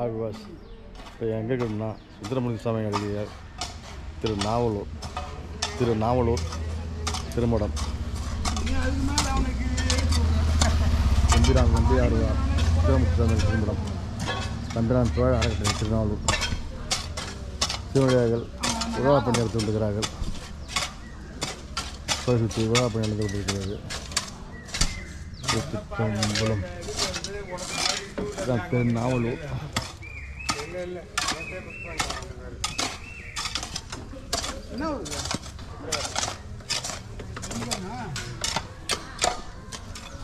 ஆகுவாசி இப்போ எங்கே இருக்கணும்னா சுந்தரமூர்த்தி சாமி அழகிய திரு நாவலூர் திரு நாவலூர் திருமடம். எம்பிரான் நம்பியார் சுந்தரமூர்த்தி திருமடம். தம்பிரான் சோழ அறக்கட்டளை திருநாவலூர். திருமணியார்கள் விழா பணி நடத்தி கொண்டிருக்கிறார்கள். சுற்றி விழா பணி நடந்து கொண்டிருக்கிறது. திருச்சிற்றம்பலம். இதான் திரு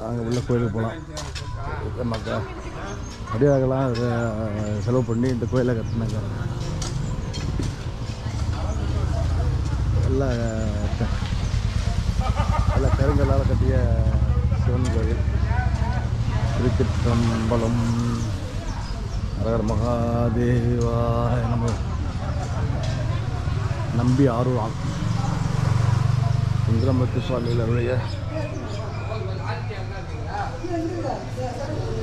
நாங்கள் உள்ள கோயிலுக்கு போகலாம் மக்கள் அடியாகலாம் செலவு பண்ணி இந்த கோயிலை கட்டினாங்க. எல்லாம் க- எல்லாம் கருங்கல்லால் கட்டிய சிவன் கோயில். திருச்சிற்றம்பலம் அரகர் மகாதேவாய நம்ம நம்பி ஆர்வம் சுந்தரமத்து சுவாமிகள் அருடைய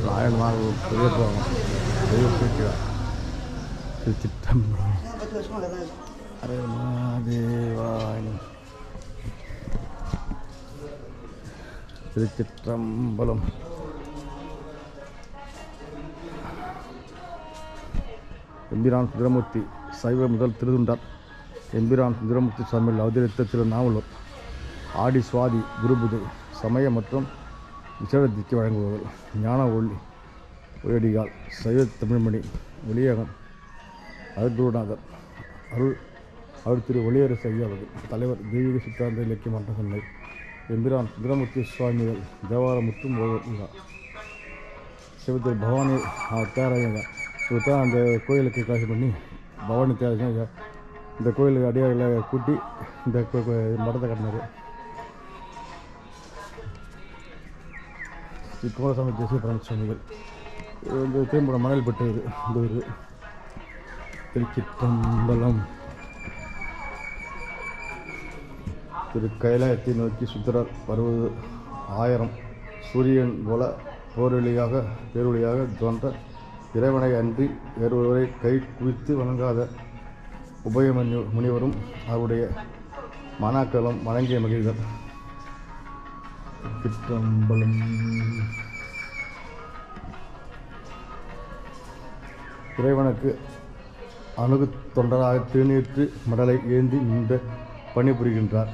நாயன்மார் பெரிய போகும் பெரிய சீக்கிரம் திருச்சிற்றம்பலம். அரகர் மகாதேவாய திருச்சிற்றம்பலம். எம்பிரான் சுந்தரமூர்த்தி சைவ முதல் திருதுண்டார். எம்பிரான் சுந்தரமூர்த்தி சுவாமியில் அவதரித்த திருநாவலூர் ஆடி சுவாதி குருபுது சமய மற்றும் விசேடத்திற்கு வழங்குபவர்கள் ஞான ஒளி ஒளியடிகால் சைவ தமிழ்மணி ஒளியகம் அருள்குருநாதர் அருள் அருள் திரு ஒளியரசு ஐயா அவர்கள் தலைவர் தெய்வீக சித்தாந்த இலக்கிய மன்ற சென்னை எம்பிரான் சுந்தரமூர்த்தி சுவாமிகள் தேவார முற்றும் விழா சிவத்திரு பவானி தேராஜங்க ஸோ தான் அந்த கோயிலுக்கு காசு பண்ணி பவானி தேவை இந்த கோயிலுக்கு அடியார்களை கூட்டி இந்த கோ- மடத்தை கட்டினார். ஸ்ரீ குமாரசாமி தேசிய பரமசுவாமிகள் இது. வந்து திரும்ப மணல் பெற்றது இந்த ஊர். திருச்சிற்றம்பலம். திரு கைலாயத்தை நோக்கி சுந்தரர் வருவது ஆயிரம் சூரியன் போல போரொழியாக பேரொழியாக தோன்ற இறைவனை அன்றி வேறொருவரை கை குவித்து வணங்காத உபயமன்யு முனிவரும் அவருடைய மாணாக்களும் வணங்கிய மகிழ்வர் சிற்றம்பலம். இறைவனுக்கு அணுகு தொண்டராக திருநீற்று மடலை ஏந்தி நின்று பணிபுரிகின்றார்.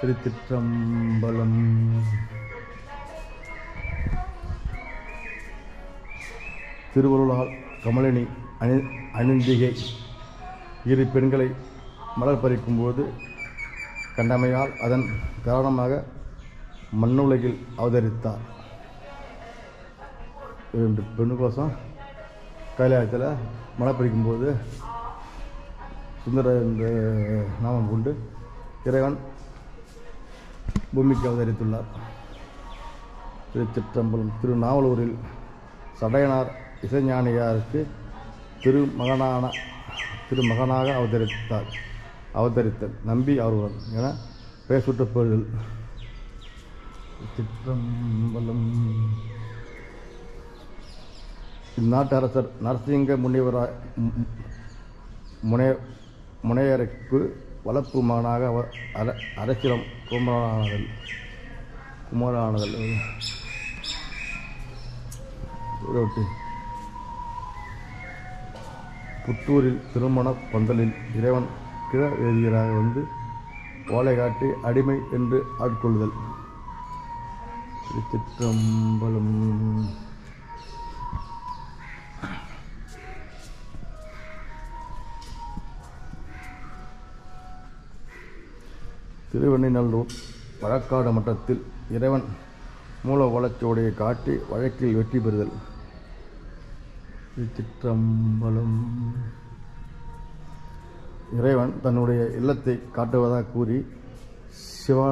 திருச்சிற்றம்பலம். திருவருளால் கமலினி அணி அணிந்திகை இரு பெண்களை மலர் பறிக்கும்போது கண்டமையால் அதன் காரணமாக மண்ணுலகில் அவதரித்தார். ரெண்டு பெண்ணு கோசம் கைலாயத்தில் மலர் பறிக்கும்போது சுந்தர இந்த நாமம் கொண்டு இறைவன் பூமிக்கு அவதரித்துள்ளார். திருச்சிற்றம்பலம் திருநாவலூரில் சடையனார் இசைஞானியாருக்கு திருமகனான திருமகனாக அவதரித்தார். அவதரித்தல் நம்பி ஆர்வலன் என பேசுட்டு பெறுதல் சிற்றம்பலம். இந்நாட்டு அரசர் நரசிங்க முனிவராய் முனைய முனையருக்கு வளர்ப்பு மகனாக அவர் அர அரசிடம் குமரானதல் புத்தூரில் திருமண பந்தலில் இறைவன் கிழவேதியராக வந்து ஓலை காட்டி அடிமை என்று ஆட்கொள்ளுதல். திருச்சிற்றம்பலம். திருவெண்ணிநல்லூர் வழக்காடு மட்டத்தில் இறைவன் மூல வளர்ச்சியோடைய காட்டி வழக்கில் வெற்றி பெறுதல். திருச்சிற்றம்பலம். இறைவன் தன்னுடைய இல்லத்தை காட்டுவதாக கூறி சிவா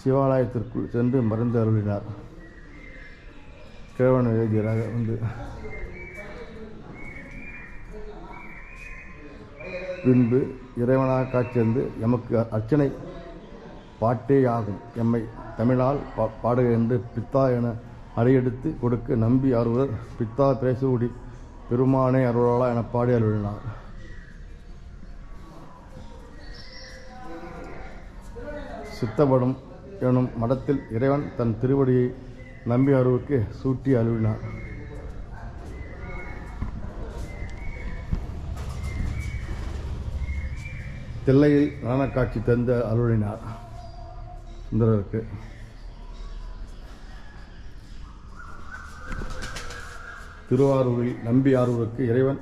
சிவாலயத்திற்குள் சென்று மருந்து அருளினார். கிழவன் எழுதியராக வந்து பின்பு இறைவனாக காட்சியந்து எமக்கு அர்ச்சனை பாட்டே ஆகும் எம்மை தமிழால் பா பாடுக என்று பித்தா என அறையெடுத்து கொடுக்க நம்பி ஆறுவர் பித்தா பேசுகுடி பெருமானே அருளாளா என பாடி அருளினார். சித்தபடும் எனும் மடத்தில் இறைவன் தன் திருவடியை நம்பி அருவுக்கு சூட்டி அருளினார். தில்லையில் நடனக்காட்சி தந்து அருளினார். சுந்தரருக்கு. திருவாரூரில் நம்பி ஆரூருக்கு இறைவன்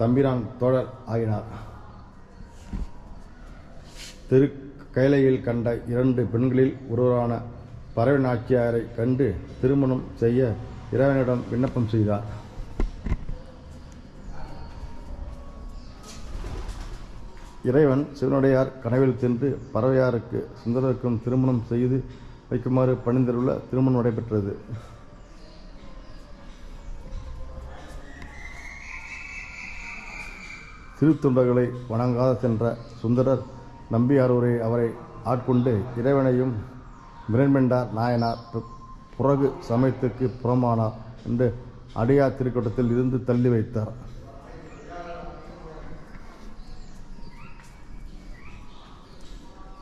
தம்பிரான் தோழர் ஆகினார். திரு கைலையில் கண்ட இரண்டு பெண்களில் ஒருவரான பறவை நாச்சியாரை கண்டு திருமணம் செய்ய இறைவனிடம் விண்ணப்பம் செய்தார். இறைவன் சிவனுடையார் கனவில் சென்று பறவையாருக்கு சுந்தரருக்கும் திருமணம் செய்து வைக்குமாறு பணிந்துள்ள திருமணம் நடைபெற்றது. திருத்தொண்டர்களை வணங்காத சென்ற சுந்தரர் நம்பியாரூரை அவரை ஆட்கொண்டு இறைவனையும் மிரண்மெண்டார் நாயனார். புறகு சமயத்திற்கு புறமானார் என்று அடியார் திருக்கூட்டத்தில் இருந்து தள்ளி வைத்தார்.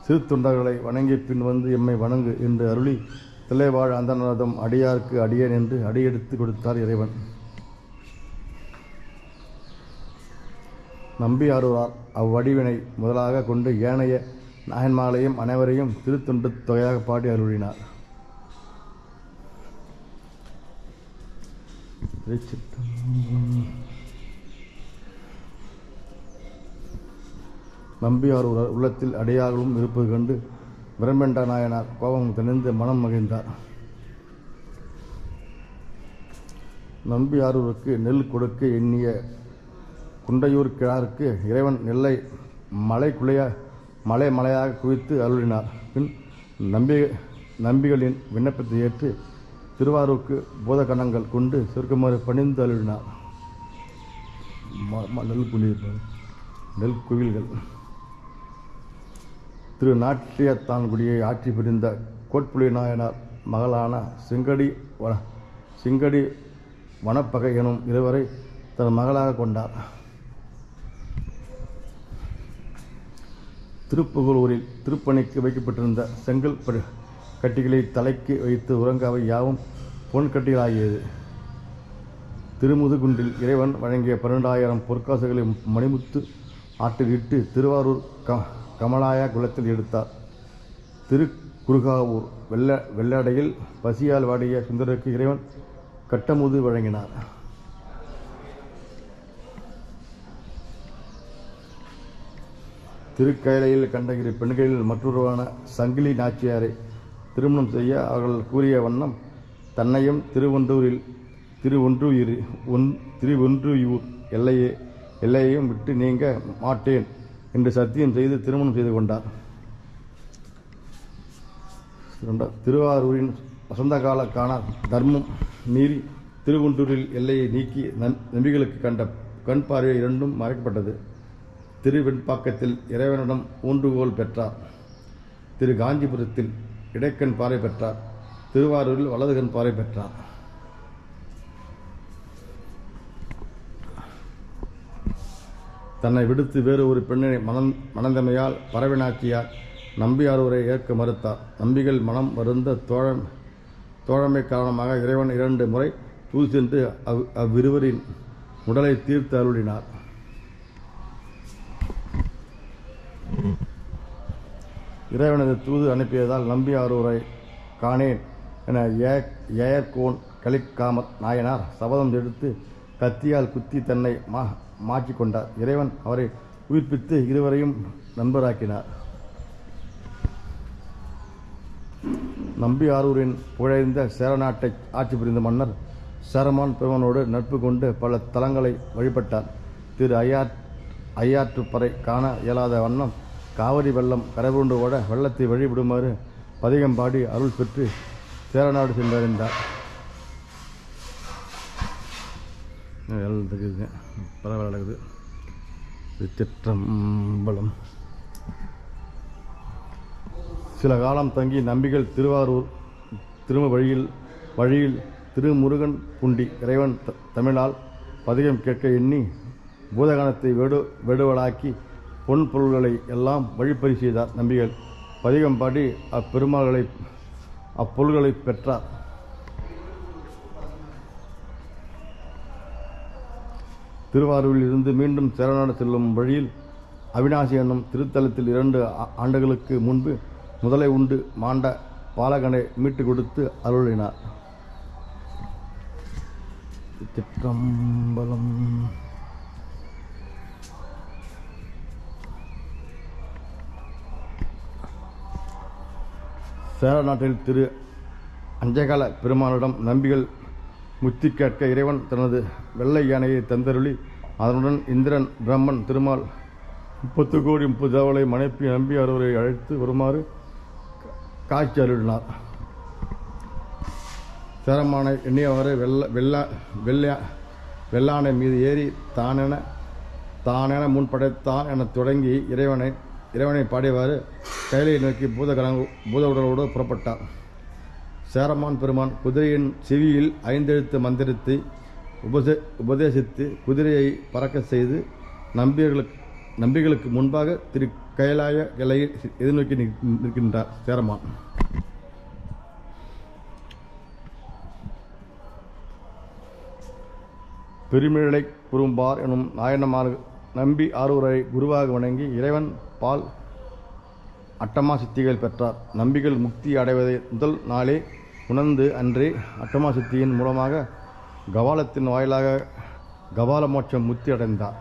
சிறு தொண்டர்களை வணங்கி பின் வந்து எம்மை வணங்கு என்று அருளி தில்லைவாழ் அந்தநாதம் அடியார்க்கு அடியேன் என்று அடியெடுத்து கொடுத்தார் இறைவன். நம்பியாரூரார் அவ்வடிவினை முதலாக கொண்டு ஏனைய நாயன்மாலையும் அனைவரையும் திருத்தொண்டு தொகையாக பாடி அருளினார் திருச்சிற்றம்பலம். உள்ளத்தில் அடையாளம் இருப்பது கண்டு பிரம்மண்ட நாயனார் கோபம் தணிந்து மனம் மகிழ்ந்தார் நம்பியாரூருக்கு நெல் கொடுக்க எண்ணிய குண்டையூர் கிழாருக்கு இறைவன் நெல்லை மலை குலைய மலை மலையாக குவித்து அருளினார். பின் நம்பி நம்பிகளின் விண்ணப்பத்தை ஏற்று திருவாரூருக்கு பூதகணங்கள் கொண்டு சிறுக்குமாறு பணிந்து அருளினார். ம- ம- நெல் குளிர் நெல் குவில்கள் திரு நாட்டியத்தான்குடியை ஆட்சி புரிந்த கோட்புலி நாயனார் மகளான சிங்கடி வன சிங்கடி வனப்பகை எனும் இருவரை தன் மகளாக கொண்டார். திருப்புகலூரில் திருப்பணிக்கு வைக்கப்பட்டிருந்த செங்கல் ப- கட்டிகளை தலைக்கு வைத்து உறங்காவை யாவும் பொன் கட்டிகளாகியது. திருமுதுகுன்றில் இறைவன் வழங்கிய பன்னெண்டாயிரம் பொற்காசுகளை மணிமுத்து ஆற்றில் இட்டு திருவாரூர் க கமலாய குளத்தில் எடுத்தார். திருக்குறுகாவூர் வெள்ள வெள்ளாடையில் பசியால் வாடிய சுந்தரருக்கு இறைவன் கட்டமுது வழங்கினார். திருக்கயலையில் கண்ட இரு பெண்களில் மற்றொருவான சங்கிலி நாச்சியாரை திருமணம் செய்ய அவர்கள் கூறிய வண்ணம் தன்னையும் திருவொன்றூரில் திருவொன்றுயிர் ஒன் திருவொன்றுயூர் எல்லையே எல்லையையும் விட்டு நீங்க மாட்டேன் என்று சத்தியம் செய்து திருமணம் செய்து கொண்டார். திருவாரூரின் வசந்த கால தர்மம் மீறி திருவொன்றூரில் எல்லையை நீக்கி நம்- நம்பிகளுக்கு கண்ட கண் பார்வை இரண்டும் மறைக்கப்பட்டது. திருவெண்பாக்கத்தில் இறைவனிடம் ஊன்றுகோல் பெற்றார். திரு காஞ்சிபுரத்தில் இடைக்கண் பாறை பெற்றார். திருவாரூரில் வலதுகண் பாறை பெற்றார். தன்னை விடுத்து வேறு ஒரு பெண்ணை மனம் மணந்தமையால் பரவினாச்சியார் நம்பியாரூரை ஏற்க மறுத்தார். நம்பிகள் மனம் வருந்த தோழம் தோழமை காரணமாக இறைவன் இரண்டு முறை தூசென்று சென்று அவ் அவ்விருவரின் உடலை தீர்த்து அருளினார். இறைவனது தூது அனுப்பியதால் நம்பி ஆரூரை காணேன் என ஏ- ஏயர்கோன் கலிக்காமத் நாயனார் சபதம் எடுத்து கத்தியால் குத்தி தன்னை மா மாற்றி கொண்டார் இறைவன் அவரை உயிர்ப்பித்து இருவரையும் நண்பராக்கினார். நம்பி ஆரூரின் புழைந்த சேரநாட்டை ஆட்சி புரிந்த மன்னர் சேரமான் பெருமனோடு நட்பு கொண்டு பல தலங்களை வழிபட்டார். திரு ஐயா ஐயாற்றுப்பறை காண இயலாத வண்ணம் காவிரி வெள்ளம் கரைபுண்டு ஓட வெள்ளத்தை வழிவிடுமாறு பதிகம் பாடி அருள் பெற்று சேரநாடு சென்றடைந்தார் எல்லாம் பரவாயில்ல நடக்குது. திருச்சிற்றம்பலம் சில காலம் தங்கி நம்பிகள் திருவாரூர் திரும்ப வழியில் வழியில் திருமுருகன் புண்டி இறைவன் த- தமிழால் பதிகம் கேட்க எண்ணி பூதகணத்தை வெடு வெடுவலாக்கி பொன் பொருள்களை எல்லாம் வழிப்பறி செய்தார் நம்பிகள். பதிகம் பாடி அப்பெருமாள்களை அப்பொருள்களை பெற்றார். திருவாரூரில் இருந்து மீண்டும் சேரநாடு செல்லும் வழியில் அவினாசி என்னும் திருத்தலத்தில் இரண்டு ஆண்டுகளுக்கு முன்பு முதலை உண்டு மாண்ட பாலகனை மீட்டு கொடுத்து அருளினார். சிற்றம்பலம் சேர நாட்டில் திரு அஞ்சகால பெருமானிடம் நம்பிகள் முத்தி கேட்க இறைவன் தனது வெள்ளை யானையை தந்தருளி அதனுடன் இந்திரன் பிரம்மன் திருமால் முப்பத்து கோடி முப்பது தேவலை மனைப்பி நம்பி அவரை அழைத்து வருமாறு காட்சி அருளினார். சேரமானை எண்ணியவரை வெள்ள வெள்ள வெள்ளா வெள்ளானை மீது ஏறி தானென தானென முன்படைத்தான் என தொடங்கி இறைவனை இறைவனை பாடியவாறு கைலையை நோக்கி பூதகண பூத உடலோடு புறப்பட்டார். சேரமான் பெருமான் குதிரையின் செவியில் ஐந்தெழுத்து மந்திரத்தை உபசே உபதேசித்து குதிரையை பறக்க செய்து நம்பியர்களுக்கு நம்பிகளுக்கு முன்பாக திரு கைலாய இலையை எதிர்நோக்கி நிற்கின்றார் சேரமான். பெருமிழலை குறும்பார் எனும் நாயனமார் நம்பி ஆரூரை குருவாக வணங்கி இறைவன் பால் அட்டமா சித்திகள் பெற்றார். நம்பிகள் முக்தி அடைவதை முதல் நாளே உணர்ந்து அன்றே அட்டமா சித்தியின் மூலமாக கபாலத்தின் வாயிலாக கபால மோட்சம் முத்தி அடைந்தார்.